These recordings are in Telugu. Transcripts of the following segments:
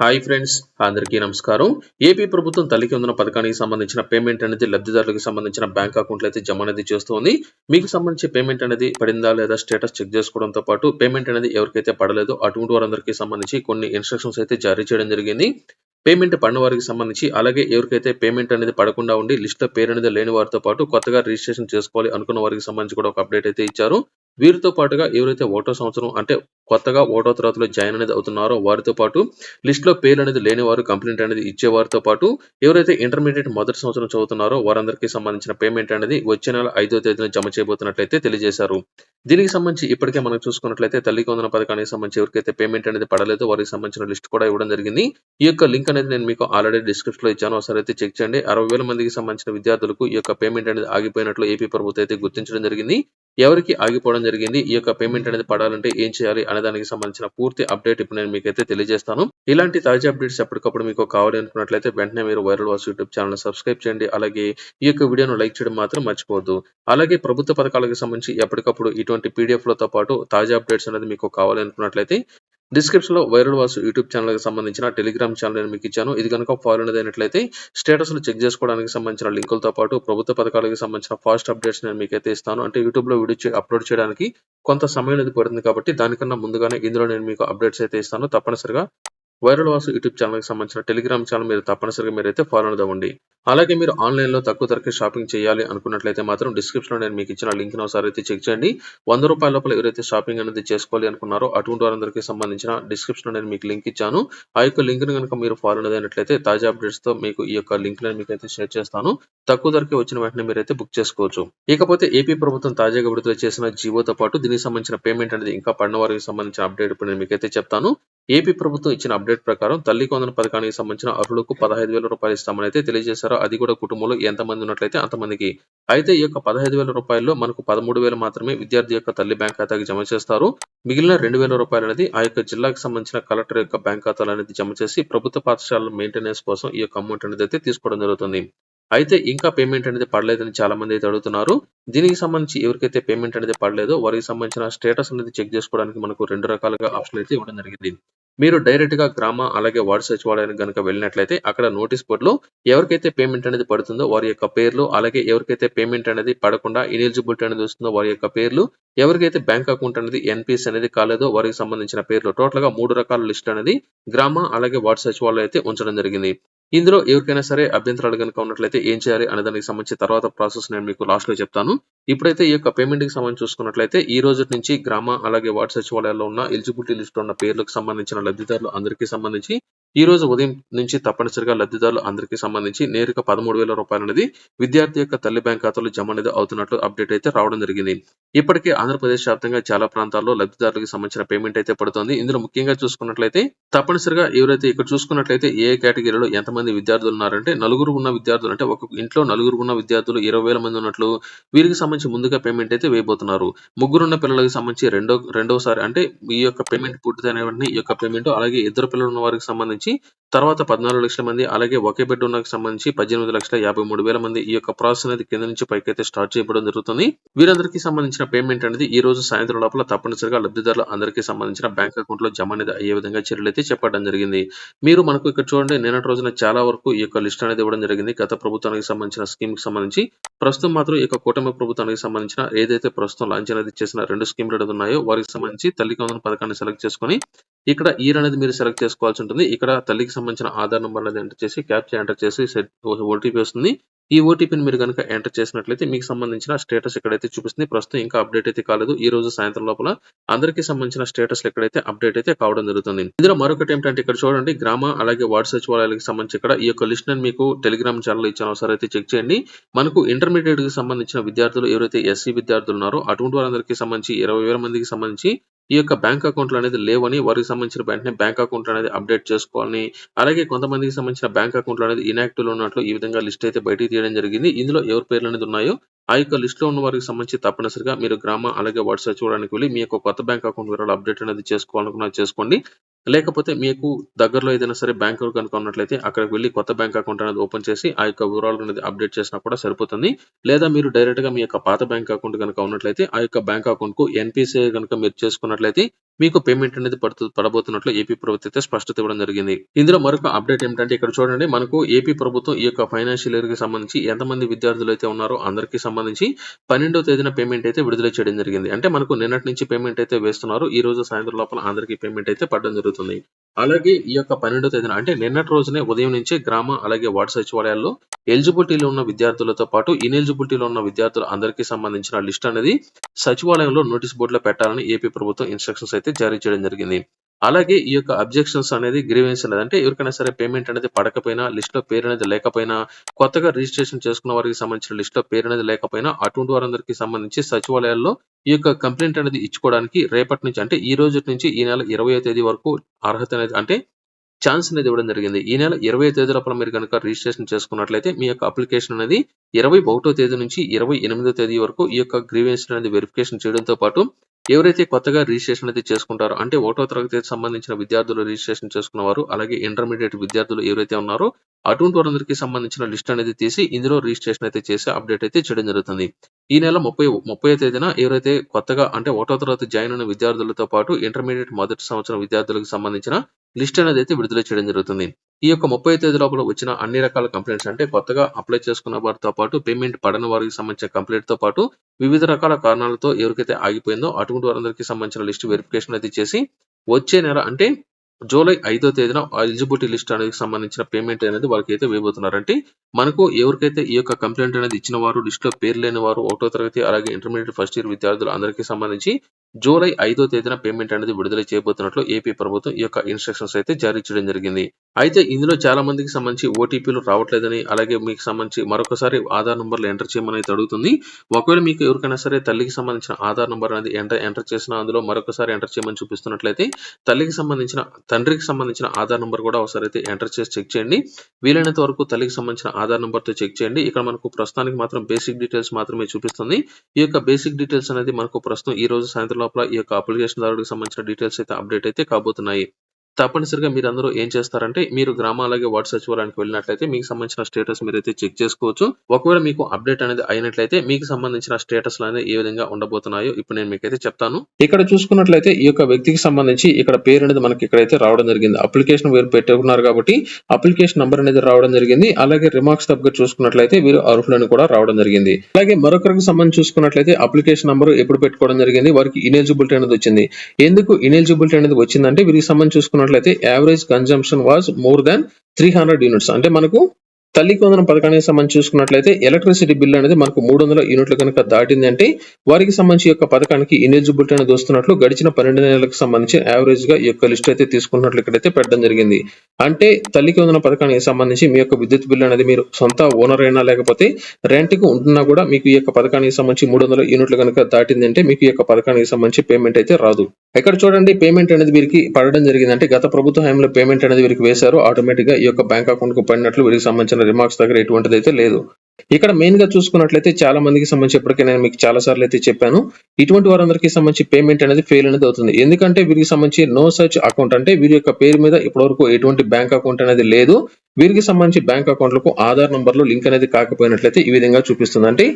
హాయ్ ఫ్రెండ్స్ అందరికీ నమస్కారం. ఏపీ ప్రభుత్వం తల్లికి వందన పథకానికి సంబంధించిన పేమెంట్ అనేది లబ్ధిదారులకు సంబంధించిన బ్యాంక్ అకౌంట్లు అయితే జమ అనేది చేస్తుంది. మీకు సంబంధించి పేమెంట్ అనేది పడిందా లేదా స్టేటస్ చెక్ చేసుకోవడంతో పాటు పేమెంట్ అనేది ఎవరికైతే పడలేదో అటువంటి వారందరికీ సంబంధించి కొన్ని ఇన్స్ట్రక్షన్స్ అయితే జారీ చేయడం జరిగింది. పేమెంట్ పడిన వారికి సంబంధించి అలాగే ఎవరికైతే పేమెంట్ అనేది పడకుండా ఉండి లిస్ట్ పేరు అనేది లేని వారితో పాటు కొత్తగా రిజిస్ట్రేషన్ చేసుకోవాలి అనుకున్న వారికి సంబంధించి కూడా ఒక అప్డేట్ అయితే ఇచ్చారు. వీరితో పాటుగా ఎవరైతే ఓటో సంవత్సరం అంటే కొత్తగా ఓటో తరగతిలో జాయిన్ అనేది అవుతున్నారో వారితో పాటు లిస్ట్లో అనేది లేని వారు కంప్లైంట్ అనేది ఇచ్చేవారితో పాటు ఎవరైతే ఇంటర్మీడియట్ మొదటి సంవత్సరం చదువుతున్నారో వారందరికీ సంబంధించిన పేమెంట్ అనేది వచ్చే నెల ఐదో తేదీన జమ చేయబోతున్నట్లయితే తెలియజేశారు. దీనికి సంబంధించి ఇప్పటికే మనం చూసుకున్నట్లయితే తల్లి వందన పథకానికి సంబంధించి ఎవరికైతే పేమెంట్ అనేది పడలేదో వారికి సంబంధించిన లిస్ట్ కూడా ఇవ్వడం జరిగింది. ఈ యొక్క లింక్ అనేది నేను మీకు ఆల్రెడీ డిస్క్రిప్షన్లో ఇచ్చాను. ఒకసారి అయితే చెక్ చేయండి. అరవై వేల మందికి సంబంధించిన విద్యార్థులకు ఈ యొక్క పేమెంట్ అనేది ఆగిపోయినట్లు ఏపీ ప్రభుత్వం అయితే గుర్తించడం జరిగింది. ఎవరికి ఆగిపోవడం జరిగింది ఈ యొక్క పేమెంట్ అనేది పడాలంటే ఏం చేయాలి అనే దానికి సంబంధించిన పూర్తి అప్డేట్ ఇప్పుడు నేను మీకైతే తెలియజేస్తాను. ఇలాంటి తాజా అప్డేట్స్ ఎప్పటికప్పుడు మీకు కావాలి అనుకున్నట్లయితే వెంటనే మీరు వైరల్ వాస్ యూట్యూబ్ ఛానల్ సబ్స్క్రైబ్ చేయండి. అలాగే ఈ యొక్క వీడియోను లైక్ చేయడం మాత్రం మర్చిపోవద్దు. అలాగే ప్రభుత్వ పథకాలకు సంబంధించి ఎప్పటికప్పుడు ఇటువంటి పీడిఎఫ్లతో పాటు తాజా అప్డేట్స్ అనేది మీకు కావాలి డిస్క్రిప్షన్లో వైరల్ వాసు యూట్యూబ్ ఛానల్కి సంబంధించిన టెలిగ్రామ్ ఛానల్ నేను మీకు ఇచ్చాను. ఇది కనుక ఫాలో అయినట్లయితే స్టేటస్ చెక్ చేసుకోవడానికి సంబంధించిన లింకులతో పాటు ప్రభుత్వ పథకాలకు సంబంధించిన ఫాస్ట్ అప్డేట్స్ నేను మీకైతే ఇస్తాను. అంటే యూట్యూబ్లో వీడియో అప్లోడ్ చేయడానికి కొంత సమయం అనేది పడుతుంది కాబట్టి దానికన్నా ముందుగానే ఇందులో నేను మీకు అప్డేట్స్ అయితే ఇస్తాను. తప్పనిసరిగా వైరల్ వాసు యూట్యూబ్ ఛానల్కి సంబంధించిన టెలిగ్రామ్ ఛానల్ మీరు తప్పనిసరిగా మీరైతే ఫాలో అవ్వండి. అలాగే మీరు ఆన్లైన్లో తక్కువ ధరకే షాపింగ్ చేయాలి అనుకున్నట్లయితే మాత్రం డిస్క్రిప్షన్లో నేను మీకు ఇచ్చిన లింక్ ఒకసారి అయితే చెక్ చేయండి. వంద రూపాయల లోపల ఎవరైతే షాపింగ్ అనేది చేసుకోవాలి అనుకున్నారో అటువంటి వారందరికీ సంబంధించిన డిస్క్రిప్షన్లో నేను మీకు లింక్ ఇచ్చాను. ఆ యొక్క లింక్ను కనుక మీరు ఫాలో అయినట్లయితే తాజా అప్డేట్స్తో మీకు ఈ యొక్క లింక్ మీకు అయితే షేర్ చేస్తాను. తక్కువ ధరకే వచ్చిన వెంటనే మీరైతే బుక్ చేసుకోవచ్చు. ఇకపోతే ఏపీ ప్రభుత్వం తాజాగా విడుదల చేసిన జీవోతో పాటు దీనికి సంబంధించిన పేమెంట్ అనేది ఇంకా పడిన వారికి సంబంధించిన అప్డేట్ ఇప్పుడు నేను మీకైతే చెప్తాను. ఏపీ ప్రభుత్వం ఇచ్చిన అప్డేట్ ప్రకారం తల్లి కొందన పథకానికి సంబంధించిన అర్హులకు పదహైదు వేల రూపాయలు ఇస్తామని అయితే తెలియజేశారో. అది కూడా కుటుంబంలో ఎంతమంది ఉన్నట్లయితే అంతమందికి. అయితే ఈ యొక్క పదహైదు వేల రూపాయల్లో మనకు పదమూడు వేలు మాత్రమే విద్యార్థి యొక్క తల్లి బ్యాంక్ ఖాతాకి జమ చేస్తారు. మిగిలిన రెండు వేల రూపాయలు అనేది ఆ యొక్క జిల్లాకు సంబంధించిన కలెక్టర్ యొక్క బ్యాంక్ ఖాతాలు అనేది జమ చేసి ప్రభుత్వ పాఠశాలల మెయింటెనెన్స్ కోసం ఈ యొక్క అమౌంట్ అనేది అయితే తీసుకోవడం జరుగుతుంది. అయితే ఇంకా పేమెంట్ అనేది పడలేదని చాలా మంది అయితే అడుగుతున్నారు. దీనికి సంబంధించి ఎవరికైతే పేమెంట్ అనేది పడలేదో వారికి సంబంధించిన స్టేటస్ అనేది చెక్ చేసుకోవడానికి మనకు రెండు రకాలుగా ఆప్షన్ అయితే ఇవ్వడం జరిగింది. మీరు డైరెక్ట్గా గ్రామ అలాగే వార్డు సచివాలయానికి కనుక వెళ్ళినట్లయితే అక్కడ నోటీస్ బోర్డు లో ఎవరికైతే పేమెంట్ అనేది పడుతుందో వారి యొక్క పేర్లు అలాగే ఎవరికైతే పేమెంట్ అనేది పడకుండా ఇనిలిజిబిలిటీ అనేది వస్తుందో వారి యొక్క పేర్లు ఎవరికైతే బ్యాంక్ అకౌంట్ అనేది ఎన్పిఎస్ అనేది కాలేదో వారికి సంబంధించిన పేర్లు టోటల్గా మూడు రకాల లిస్ట్ అనేది గ్రామ అలాగే వార్డు సచివాలయం అయితే ఉంచడం జరిగింది. ఇందులో ఎవరికైనా సరే అభ్యంతరాలు కనుక ఉన్నట్లయితే ఏం చేయాలి అనే దానికి సంబంధించి తర్వాత ప్రాసెస్ నేను మీకు లాస్ట్లో చెప్తాను. ఇప్పుడైతే ఈ యొక్క పేమెంట్కి సంబంధించి చూసుకున్నట్లయితే ఈ రోజు నుంచి గ్రామ అలాగే వార్డు సచివాలయాల్లో ఉన్న ఎలిజిబిలిటీ లిస్ట్ ఉన్న పేర్లకు సంబంధించిన లబ్ధిదారులు అందరికీ సంబంధించి ఈ రోజు ఉదయం నుంచి తప్పనిసరిగా లబ్ధిదారులు అందరికీ సంబంధించి నేరుగా పదమూడు వేల రూపాయలు అనేది విద్యార్థి యొక్క తల్లి బ్యాంక్ ఖాతాలో జమ అనేది అవుతున్నట్లు అప్డేట్ అయితే రావడం జరిగింది. ఇప్పటికే ఆంధ్రప్రదేశ్ వ్యాప్తంగా చాలా ప్రాంతాల్లో లబ్ధిదారులకు సంబంధించిన పేమెంట్ అయితే పడుతుంది. ఇందులో ముఖ్యంగా చూసుకున్నట్లయితే తప్పనిసరిగా ఎవరైతే ఇక్కడ చూసుకున్నట్లయితే ఏ కేటగిరీలో ఎంతమంది విద్యార్థులు ఉన్నారంటే నలుగురు ఉన్న విద్యార్థులు అంటే ఒక ఇంట్లో నలుగురు ఉన్న విద్యార్థులు ఇరవై వేల మంది ఉన్నట్లు వీరికి సంబంధించి ముందుగా పేమెంట్ అయితే వేయబోతున్నారు. ముగ్గురున్న పిల్లలకు సంబంధించి రెండో రెండోసారి అంటే ఈ యొక్క పేమెంట్ పూర్తయిన వెంటనే ఈ యొక్క పేమెంట్ అలాగే ఇద్దరు పిల్లలు ఉన్న వారికి సంబంధించి తర్వాత పద్నాలుగు లక్షల మంది అలాగే ఒకే బెడ్ ఉన్న సంబంధించి పద్దెనిమిది లక్షల యాభై మూడు వేల మంది ఈ యొక్క ప్రాసెస్ అనేది కింద నుంచి పైకి అయితే స్టార్ట్ చేయడం జరుగుతుంది. వీరందరికీ సంబంధించిన పేమెంట్ అనేది ఈ రోజు సాయంత్రం లోపల తప్పనిసరిగా లబ్ధిదారులు అందరికీ సంబంధించిన బ్యాంక్ అకౌంట్లో జమ అనేది అయ్యే విధంగా చర్యలు అయితే చెప్పడం జరిగింది. మీరు మనకు ఇక్కడ చూడండి నిన్నటి రోజున చాలా వరకు ఈ యొక్క లిస్ట్ అనేది ఇవ్వడం జరిగింది. గత ప్రభుత్వానికి సంబంధించిన స్కీమ్కి సంబంధించి. ప్రస్తుతం మాత్రం ఈ యొక్క కూటమి ప్రభుత్వానికి సంబంధించిన ఏదైతే ప్రస్తుతం లాంచ్ అనేది చేసిన రెండు స్కీమ్లు అనేది ఉన్నాయో వారికి సంబంధించి తల్లి వందన పథకాన్ని సెలెక్ట్ చేసుకొని ఇక్కడ ఇయర్ అనేది మీరు సెలెక్ట్ చేసుకోవాల్సి ఉంటుంది. ఇక్కడ తల్లికి సంబంధించిన ఆధార్ నెంబర్ అనేది ఎంటర్ చేసి క్యాప్చర్ ఎంటర్ చేసి ఓటీపీ వస్తుంది. ఈ ఓటీపీని మీరు కనుక ఎంటర్ చేసినట్లయితే మీకు సంబంధించిన స్టేటస్ ఎక్కడైతే చూపిస్తుంది ప్రస్తుతం ఇంకా అప్డేట్ అయితే కాలేదు. ఈ రోజు సాయంత్రం లోపల అందరికీ సంబంధించిన స్టేటస్ ఎక్కడైతే అప్డేట్ అయితే కావడం జరుగుతుంది. ఇందులో మరొకటి ఏంటంటే ఇక్కడ చూడండి గ్రామ అలాగే వార్డు సచివాలయాలకు సంబంధించి ఇక్కడ ఈ యొక్క లిస్ట్ నేను మీకు టెలిగ్రామ్ ఛానల్ ఇచ్చిన అవసరం అయితే చెక్ చేయండి. మనకు ఇంటర్మీడియట్కి సంబంధించిన విద్యార్థులు ఎవరైతే ఎస్సీ విద్యార్థులు ఉన్నారో అటువంటి వారందరికీ సంబంధించి ఇరవై వేల మందికి సంబంధించి ఈ యొక్క బ్యాంక్ అకౌంట్లు అనేది లేవని వారికి సంబంధించిన వెంటనే బ్యాంక్ అకౌంట్ అనేది అప్డేట్ చేసుకోవాలని అలాగే కొంతమందికి సంబంధించిన బ్యాంక్ అకౌంట్లు అనేది ఇనాక్టివ్లో ఉన్నట్లు ఈ విధంగా లిస్ట్ అయితే బయటికి తీయడం జరిగింది. ఇందులో ఎవరి పేర్లు అనేది ఉన్నాయో ఆ యొక్క లిస్ట్లో ఉన్న వారికి సంబంధించి తప్పనిసరిగా మీరు గ్రామ అలాగే వార్డు సచివాలయానికి వెళ్ళి మీ యొక్క కొత్త బ్యాంక్ అకౌంట్ వివరాలు అప్డేట్ అనేది చేసుకోవాలనుకున్నా చేసుకోండి. లేకపోతే మీకు దగ్గరలో ఏదైనా సరే బ్యాంక్ కనుక ఉన్నట్లయితే అక్కడికి వెళ్ళి కొత్త బ్యాంక్ అకౌంట్ అనేది ఓపెన్ చేసి ఆ యొక్క వివరాలు అనేది అప్డేట్ చేసినా కూడా సరిపోతుంది. లేదా మీరు డైరెక్ట్గా మీ యొక్క పాత బ్యాంక్ అకౌంట్ కనుక ఉన్నట్లయితే ఆ యొక్క బ్యాంక్ అకౌంట్కు ఎన్పిసిఐ కనుక మీరు చేసుకున్నట్లయితే మీకు పేమెంట్ అనేది పడుతు పడబోతున్నట్లు ఏపీ ప్రభుత్వం అయితే స్పష్టత ఇవ్వడం జరిగింది. ఇందులో మరొక అప్డేట్ ఏమిటంటే ఇక్కడ చూడండి మనకు ఏపీ ప్రభుత్వం ఈ యొక్క ఫైనాన్షియల్ ఇయర్కి సంబంధించి ఎంతమంది విద్యార్థులు అయితే ఉన్నారో అందరికీ సంబంధించి పన్నెండో తేదీన పేమెంట్ అయితే విడుదల చేయడం జరిగింది. అంటే మనకు నిన్నటి నుంచి పేమెంట్ అయితే వేస్తున్నారు. ఈ రోజు సాయంత్రం లోపల అందరికీ పేమెంట్ అయితే పడడం జరుగుతుంది. అలాగే ఈ యొక్క పన్నెండో తేదీన అంటే నిన్నటి రోజునే ఉదయం నుంచి గ్రామ అలాగే వార్డు సచివాలయాల్లో ఎలిజిబిలిటీలో ఉన్న విద్యార్థులతో పాటు ఇన్ఎలిజిబిలిటీలో ఉన్న విద్యార్థులు అందరికీ సంబంధించిన లిస్ట్ అనేది సచివాలయంలో నోటీస్ బోర్డులో పెట్టాలని ఏపీ ప్రభుత్వం ఇన్స్ట్రక్షన్స్ అయితే జారీ చేయడం జరిగింది. అలాగే ఈ యొక్క అబ్జెక్షన్స్ అనేది గ్రీవెన్స్ అనేది అంటే ఎవరికైనా సరే పేమెంట్ అనేది పడకపోయినా లిస్ట్లో పేరు అనేది లేకపోయినా కొత్తగా రిజిస్ట్రేషన్ చేసుకున్న వారికి సంబంధించిన లిస్ట్లో పేరు అనేది లేకపోయినా అటువంటి వారందరికీ సంబంధించి సచివాలయాల్లో ఈ యొక్క కంప్లైంట్ అనేది ఇచ్చుకోవడానికి రేపటి నుంచి అంటే ఈ రోజు నుంచి ఈ నెల ఇరవై తేదీ వరకు అర్హత అనేది అంటే ఛాన్స్ అనేది ఇవ్వడం జరిగింది. ఈ నెల ఇరవై తేదీ లోపల మీరు కనుక రిజిస్ట్రేషన్ చేసుకున్నట్లయితే మీ యొక్క అప్లికేషన్ అనేది ఇరవై ఒకటో తేదీ నుంచి ఇరవై ఎనిమిదో తేదీ వరకు ఈ యొక్క గ్రీవెన్స్ అనేది వెరిఫికేషన్ చేయడంతో పాటు ఎవరైతే కొత్తగా రిజిస్ట్రేషన్ అయితే చేసుకుంటారో అంటే ఒకటో తరగతికి సంబంధించిన విద్యార్థులు రిజిస్ట్రేషన్ చేసుకున్నవారు అలాగే ఇంటర్మీడియట్ విద్యార్థులు ఎవరైతే ఉన్నారో అటువంటి వారందరికీ సంబంధించిన లిస్ట్ అనేది తీసి ఇందులో రిజిస్ట్రేషన్ అయితే చేసి అప్డేట్ అయితే చేయడం జరుగుతుంది. ఈ నెల ముప్పై ముప్పై తేదీన ఎవరైతే కొత్తగా అంటే ఒకటో తరగతి జాయిన్ అయిన విద్యార్థులతో పాటు ఇంటర్మీడియట్ మొదటి సంవత్సరం విద్యార్థులకు సంబంధించిన లిస్ట్ అనేది అయితే విడుదల చేయడం జరుగుతుంది. ఈ యొక్క ముప్పై తేదీ లోపల వచ్చిన అన్ని రకాల కంప్లైంట్స్ అంటే కొత్తగా అప్లై చేసుకున్న వారితో పాటు పేమెంట్ పడని వారికి సంబంధించిన కంప్లైంట్తో పాటు వివిధ రకాల కారణాలతో ఎవరికైతే ఆగిపోయిందో అటువంటి వారందరికీ సంబంధించిన లిస్ట్ వెరిఫికేషన్ అయితే చేసి వచ్చే నెల అంటే జూలై ఐదో తేదీన ఎలిజిబిలిటీ లిస్ట్ అనేది సంబంధించిన పేమెంట్ అనేది వాళ్ళకి అయితే వేయబోతున్నారంటే మనకు ఎవరికైతే ఈ యొక్క కంప్లైంట్ అనేది ఇచ్చిన వారు లిస్ట్లో పేరు లేని వారు ఒకటో తరగతి అలాగే ఇంటర్మీడియట్ ఫస్ట్ ఇయర్ విద్యార్థులు అందరికీ సంబంధించి జూలై ఐదో తేదీన పేమెంట్ అనేది విడుదల చేయబోతున్నట్లు ఏపీ ప్రభుత్వం ఈ యొక్క ఇన్స్ట్రక్షన్స్ అయితే జారీ చేయడం జరిగింది. అయితే ఇందులో చాలా మందికి సంబంధించి ఓటీపీలు రావట్లేదని అలాగే మీకు సంబంధించి మరొకసారి ఆధార్ నంబర్లు ఎంటర్ చేయమని అయితే అడుగుతుంది. ఒకవేళ మీకు ఎవరికైనా సరే తల్లికి సంబంధించిన ఆధార్ నంబర్ అనేది ఎంటర్ ఎంటర్ చేసిన అందులో మరొకసారి ఎంటర్ చేయమని చూపిస్తున్నట్లయితే తల్లికి సంబంధించిన తండ్రికి సంబంధించిన ఆధార్ నంబర్ కూడా ఒకసారి అయితే ఎంటర్ చేసి చెక్ చేయండి. వీలైనంత వరకు తల్లికి సంబంధించిన ఆధార్ నంబర్తో చెక్ చేయండి. ఇక్కడ మనకు ప్రస్తుతానికి మాత్రం బేసిక్ డీటెయిల్స్ మాత్రమే చూపిస్తుంది. ఈ యొక్క బేసిక్ డీటెయిల్స్ అనేది మనకు ప్రస్తుతం ఈ రోజు సాయంత్రం లోపల ఈ యొక్క అప్లికేషన్ దారుడికి సంబంధించిన డీటెయిల్స్ అయితే అప్డేట్ అయితే కాబోతున్నాయి. తప్పనిసరిగా మీరు అందరూ ఏం చేస్తారంటే మీరు గ్రామ అలాగే వార్డు సచివాలయానికి వెళ్ళినట్లయితే మీకు సంబంధించిన స్టేటస్ మీరు అయితే చెక్ చేసుకోవచ్చు. ఒకవేళ మీకు అప్డేట్ అనేది అయినట్లయితే మీకు సంబంధించిన స్టేటస్ అనేది ఏ విధంగా ఉండబోతున్నాయో ఇప్పుడు నేను మీకైతే చెప్తాను. ఇక్కడ చూసుకున్నట్లయితే ఈ యొక్క వ్యక్తికి సంబంధించి ఇక్కడ పేరు అనేది మనకి ఇక్కడైతే రావడం జరిగింది. అప్లికేషన్ వీరు పెట్టుకున్నారు కాబట్టి అప్లికేషన్ నంబర్ అనేది రావడం జరిగింది. అలాగే రిమార్క్స్ దగ్గర చూసుకున్నట్లయితే వీరు అర్హులను కూడా రావడం జరిగింది. అలాగే మరొకరికి సంబంధించి చూసుకున్నట్లయితే అప్లికేషన్ నంబర్ ఎప్పుడు పెట్టుకోవడం జరిగింది. వారికి ఇనెలిజిబిలిటీ అనేది వచ్చింది. ఎందుకు ఇనెలిజిబిలిటీ అనేది వచ్చిందంటే వీరికి సంబంధించి చూసుకున్నట్లయితే average consumption was more than three hundred units అంటే మనకు తల్లికి వందనం పథకానికి సంబంధించి చూసుకున్నట్లయితే ఎలక్ట్రిసిటీ బిల్ అనేది మనకు మూడు వందల యూనిట్లు కనుక దాటింది అంటే వారికి సంబంధించి యొక్క పథకానికి ఇనెలిజిబిలిటీ అనేది వస్తున్నట్లు గడిచిన పన్నెండు నెలలకు సంబంధించి యావరేజ్గా ఈ యొక్క లిస్ట్ అయితే తీసుకున్నట్లు ఇక్కడైతే పెట్టడం జరిగింది. అంటే తల్లికి వందన పథకానికి సంబంధించి మీ యొక్క విద్యుత్ బిల్ అనేది మీరు సొంత ఓనర్ అయినా లేకపోతే రెంట్కు ఉంటున్నా కూడా మీకు ఈ యొక్క పథకానికి సంబంధించి మూడు వందల యూనిట్లు కనుక దాటింది అంటే మీకు ఈ యొక్క పథకానికి సంబంధించి పేమెంట్ అయితే రాదు. ఇక్కడ చూడండి పేమెంట్ అనేది వీరికి పడడం జరిగింది. అంటే గత ప్రభుత్వ హయాంలో పేమెంట్ అనేది వీరికి వేశారు. ఆటోమేటిక్గా ఈ యొక్క బ్యాంక్ అకౌంట్కు పడినట్లు వీరికి సంబంధించిన రిమార్క్స్ దగ్గర ఎటువంటిది అయితే లేదు. ఇక్కడ మెయిన్గా చూసుకున్నట్లయితే చాలా మందికి సంబంధించి ఇప్పటికే నేను మీకు చాలా సార్లు అయితే చెప్పాను. ఇటువంటి వారందరికీ సంబంధించి పేమెంట్ అనేది ఫెయిల్ అనేది అవుతుంది. ఎందుకంటే వీరికి సంబంధించి నో సర్చ్ అకౌంట్ అంటే వీరి యొక్క పేరు మీద ఇప్పటివరకు ఎటువంటి బ్యాంక్ అకౌంట్ అనేది లేదు. వీరికి సంబంధించి బ్యాంక్ అకౌంట్లకు ఆధార్ నంబర్లు లింక్ అనేది కాకపోయినట్లయితే ఈ విధంగా చూపిస్తుంది. అంటే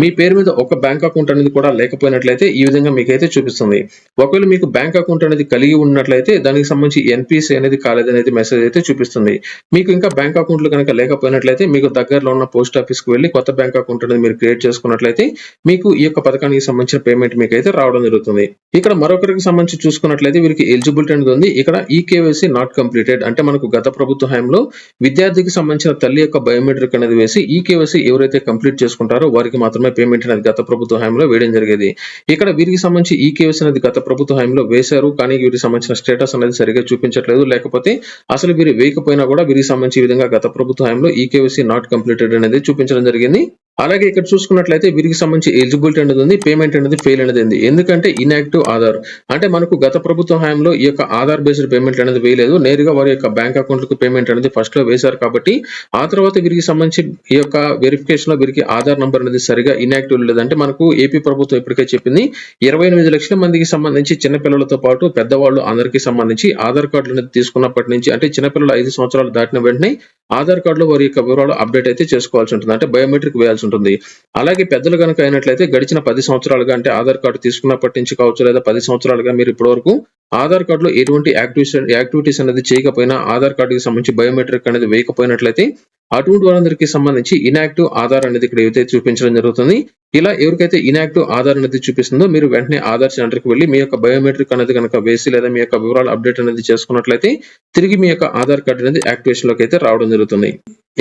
మీ పేరు మీద ఒక బ్యాంక్ అకౌంట్ అనేది కూడా లేకపోయినట్లయితే ఈ విధంగా మీకైతే చూపిస్తుంది. ఒకవేళ మీకు బ్యాంక్ అకౌంట్ అనేది కలిగి ఉన్నట్లయితే దానికి సంబంధించి ఎన్పిసి అనేది కాలేదనేది మెసేజ్ అయితే చూపిస్తుంది. మీకు ఇంకా బ్యాంక్ అకౌంట్లు కనుక లేకపోయినట్లయితే మీకు దగ్గరలో ఉన్న పోస్ట్ ఆఫీస్కి వెళ్ళి కొత్త బ్యాంక్ అకౌంట్ అనేది మీరు క్రియేట్ చేసుకున్నట్లయితే మీకు ఈ యొక్క పథకానికి సంబంధించిన పేమెంట్ మీకు అయితే రావడం జరుగుతుంది. ఇక్కడ మరొకరికి సంబంధించి చూసుకున్నట్లయితే వీరికి ఎలిజిబిలిటీ అనేది ఉంది. ఇక్కడ ఈ కేవైసీ నాట్ కంప్లీటెడ్. అంటే మనకు గత ప్రభుత్వ హయాంలో విద్యార్థికి సంబంధించిన తల్లి యొక్క బయోమెట్రిక్ అనేది వేసి ఈ కేవైసీ ఎవరైతే కంప్లీట్ చేసుకుంటారో వారికి మాత్రం మాత్రమే పేమెంట్ అనేది గత ప్రభుత్వ హయాంలో వేయడం జరిగేది. ఇక్కడ వీరికి సంబంధించి ఈ కేవైసీ అనేది గత ప్రభుత్వ హయాంలో వేశారు. కానీ వీరికి సంబంధించిన స్టేటస్ అనేది సరిగా చూపించట్లేదు. లేకపోతే అసలు వీరు వేయకపోయినా కూడా వీరికి సంబంధించి ఈ విధంగా గత ప్రభుత్వ హయాంలో ఈ కేవైసీ నాట్ కంప్లీటెడ్ అనేది చూపించడం జరిగింది. అలాగే ఇక్కడ చూసుకున్నట్లయితే వీరికి సంబంధించి ఎలిజిబిలిటీ అనేది ఉంది పేమెంట్ అనేది ఫెయిల్ అనేది ఉంది. ఎందుకంటే ఇన్యాక్టివ్ ఆధార్. అంటే మనకు గత ప్రభుత్వ హయాంలో ఈ యొక్క ఆధార్ బేస్డ్ పేమెంట్ అనేది వేయలేదు. నేరుగా వారి యొక్క బ్యాంక్ అకౌంట్లకు పేమెంట్ అనేది ఫస్ట్లో వేశారు కాబట్టి ఆ తర్వాత వీరికి సంబంధించి ఈ యొక్క వెరిఫికేషన్లో వీరికి ఆధార్ నంబర్ అనేది సరిగా ఇన్యాక్టివ్ లేదంటే మనకు ఏపీ ప్రభుత్వం ఇప్పటికే చెప్పింది ఇరవై ఎనిమిది లక్షల మందికి సంబంధించి చిన్నపిల్లలతో పాటు పెద్దవాళ్ళు అందరికీ సంబంధించి ఆధార్ కార్డులు అనేది తీసుకున్నప్పటి నుంచి అంటే చిన్నపిల్లలు ఐదు సంవత్సరాలు దాటిన వెంటనే ఆధార్ కార్డులో వారి యొక్క వివరాలు అప్డేట్ అయితే చేసుకోవాల్సి ఉంటుంది. అంటే బయోమెట్రిక్ వేయాల్సి ఉంటుంది. అలాగే పెద్దలు కనుక అయినట్లయితే గడిచిన పది సంవత్సరాలుగా అంటే ఆధార్ కార్డు తీసుకున్నప్పటి నుంచి కావచ్చు లేదా పది సంవత్సరాలుగా మీరు ఇప్పటివరకు ఆధార్ కార్డులో ఎటువంటి యాక్టివేషన్ యాక్టివిటీస్ అనేది చేయకపోయినా ఆధార్ కార్డుకి సంబంధించి బయోమెట్రిక్ అనేది వేయకపోయినట్లయితే అటువంటి వారందరికీ సంబంధించి ఇనాక్టివ్ ఆధార్ అనేది ఇక్కడ ఏదైతే చూపించడం జరుగుతుంది ఇలా ఎవరికైతే ఇనాక్టివ్ ఆధార్ అనేది చూపిస్తుందో మీరు వెంటనే ఆధార్ సెంటర్కి వెళ్ళి మీ యొక్క బయోమెట్రిక్ అనేది కనుక వేసి లేదా మీ యొక్క వివరాలు అప్డేట్ అనేది చేసుకున్నట్లయితే తిరిగి మీ యొక్క ఆధార్ కార్డు అనేది యాక్టివేషన్లోకి అయితే రావడం జరుగుతుంది.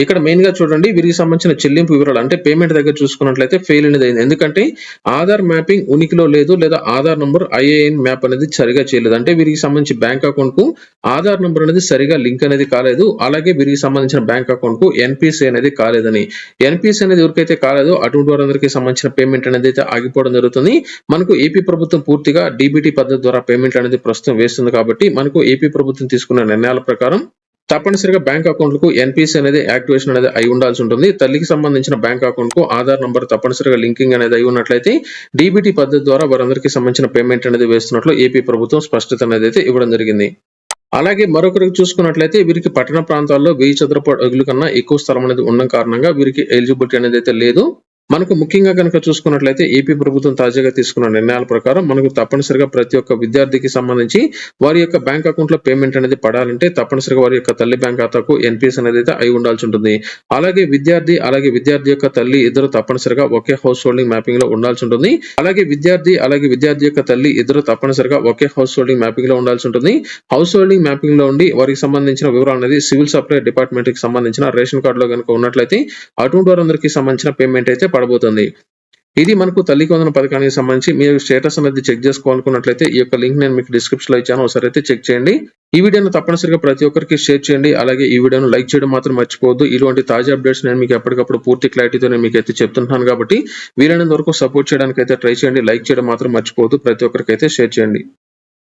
ఇక్కడ మెయిన్గా చూడండి వీరికి సంబంధించిన చెల్లింపు వివరాలు అంటే పేమెంట్ దగ్గర చూసుకున్నట్లయితే ఫెయిల్ అనేది అయింది. ఎందుకంటే ఆధార్ మ్యాపింగ్ ఉనికిలో లేదు లేదా ఆధార్ నంబర్ ఐఏఎన్ మ్యాప్ అనేది సరిగా చేయలేదు. అంటే వీరికి సంబంధించి బ్యాంక్ అకౌంట్కు ఆధార్ నెంబర్ అనేది సరిగా లింక్ అనేది కాలేదు. అలాగే వీరికి సంబంధించిన బ్యాంక్ అకౌంట్కు ఎన్పిసి అనేది కాలేదని. ఎన్పిసి అనేది ఎవరికైతే కాలేదో అటువంటి వారందరికీ సంబంధించిన పేమెంట్ అనేది అయితే ఆగిపోవడం జరుగుతుంది. మనకు ఏపీ ప్రభుత్వం పూర్తిగా డీబీటీ పద్ధతి ద్వారా పేమెంట్ అనేది ప్రస్తుతం వేస్తుంది కాబట్టి మనకు ఏపీ ప్రభుత్వం తీసుకున్న నిర్ణయాల ప్రకారం తప్పనిసరిగా బ్యాంక్ అకౌంట్లకు ఎన్పిసి అనేది యాక్టివేషన్ అనేది అయి ఉండాల్సి ఉంటుంది. తల్లికి సంబంధించిన బ్యాంక్ అకౌంట్కు ఆధార్ నంబర్ తప్పనిసరిగా లింకింగ్ అనేది అయి ఉన్నట్లయితే డీబీటీ పద్ధతి ద్వారా వారందరికీ సంబంధించిన పేమెంట్ అనేది వేస్తున్నట్లు ఏపీ ప్రభుత్వం స్పష్టత అనేది అయితే ఇవ్వడం జరిగింది. అలాగే మరొకరికి చూసుకున్నట్లయితే వీరికి పట్టణ ప్రాంతాల్లో వెయ్యి చదరపు అడుగుల కన్నా ఎక్కువ స్థలం అనేది ఉండడం కారణంగా వీరికి ఎలిజిబిలిటీ అనేది అయితే లేదు. మనకు ముఖ్యంగా కనుక చూసుకున్నట్లయితే ఏపీ ప్రభుత్వం తాజాగా తీసుకున్న నిర్ణయాల ప్రకారం మనకు తప్పనిసరిగా ప్రతి ఒక్క విద్యార్థికి సంబంధించి వారి యొక్క బ్యాంక్ అకౌంట్లో పేమెంట్ అనేది పడాలంటే తప్పనిసరిగా వారి యొక్క తల్లి బ్యాంక్ ఖాతాకు ఎన్పిఎస్ అనేది అయితే అయి ఉండాల్సి ఉంటుంది. అలాగే విద్యార్థి అలాగే విద్యార్థి యొక్క తల్లి ఇద్దరు తప్పనిసరిగా ఒకే హౌస్ హోల్డింగ్ మ్యాపింగ్లో ఉండాల్సి ఉంటుంది. అలాగే విద్యార్థి అలాగే విద్యార్థి యొక్క తల్లి ఇద్దరు తప్పనిసరిగా ఒకే హౌస్ హోల్డింగ్ మ్యాపింగ్లో ఉండాల్సి ఉంటుంది. హౌస్ హోల్డింగ్ మ్యాపింగ్లో ఉండి వారికి సంబంధించిన వివరాలు అనేది సివిల్ సప్లై డిపార్ట్మెంట్కి సంబంధించిన రేషన్ కార్డు లో కనుక ఉన్నట్లయితే అటువంటి వారందరికీ సంబంధించిన పేమెంట్ అయితే పడబోతుంది. ఇది మనకు తల్లి వందన పథకానికి సంబంధించి మీరు స్టేటస్ అనేది చెక్ చేసుకోవాలనుకున్నట్లయితే ఈ యొక్క లింక్ నేను మీకు డిస్క్రిప్షన్లో ఇచ్చాను. ఒకసారి అయితే చెక్ చేయండి. ఈ వీడియోను తప్పనిసరిగా ప్రతి ఒక్కరికి షేర్ చేయండి. అలాగే ఈ వీడియోను లైక్ చేయడం మాత్రం మర్చిపోవద్దు. ఇటువంటి తాజా అప్డేట్స్ నేను మీకు ఎప్పటికప్పుడు పూర్తి క్లారిటీతో నేను మీకు అయితే చెప్తున్నాను కాబట్టి వీలైనంత వరకు సపోర్ట్ చేయడానికి అయితే ట్రై చేయండి. లైక్ చేయడం మాత్రం మర్చిపోవద్దు. ప్రతి ఒక్కరికి అయితే షేర్ చేయండి.